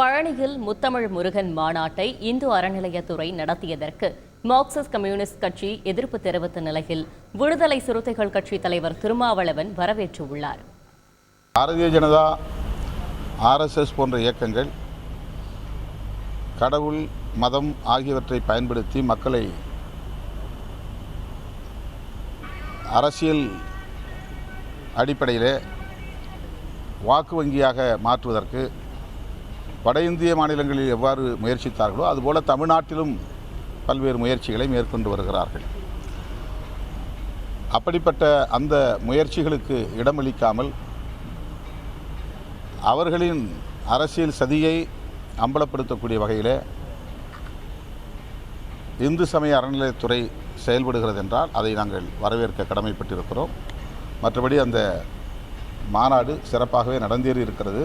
பழனியில் முத்தமிழ் முருகன் மாநாட்டை இந்து அறநிலையத்துறை நடத்தியதற்கு மார்க்சிஸ்ட் கம்யூனிஸ்ட் கட்சி எதிர்ப்பு தெரிவித்த நிலையில் விடுதலை சிறுத்தைகள் கட்சி தலைவர் திருமாவளவன் வரவேற்றுள்ளார் பாரதிய ஜனதா ஆர்எஸ்எஸ் போன்ற இயக்கங்கள் கடவுள் மதம் ஆகியவற்றை பயன்படுத்தி மக்களை அரசியல் அடிப்படையிலே வாக்கு வங்கியாக மாற்றுவதற்கு வட இந்திய மாநிலங்களில் எவ்வாறு முயற்சித்தார்களோ அதுபோல் தமிழ்நாட்டிலும் பல்வேறு முயற்சிகளை மேற்கொண்டு வருகிறார்கள். அப்படிப்பட்ட அந்த முயற்சிகளுக்கு இடமளிக்காமல் அவர்களின் அரசியல் சதியை அம்பலப்படுத்தக்கூடிய வகையில் இந்து சமய அறநிலையத்துறை செயல்படுகிறது என்றால் அதை நாங்கள் வரவேற்க கடமைப்பட்டிருக்கிறோம். மற்றபடி அந்த மாநாடு சிறப்பாகவே நடந்தேறி இருக்கிறது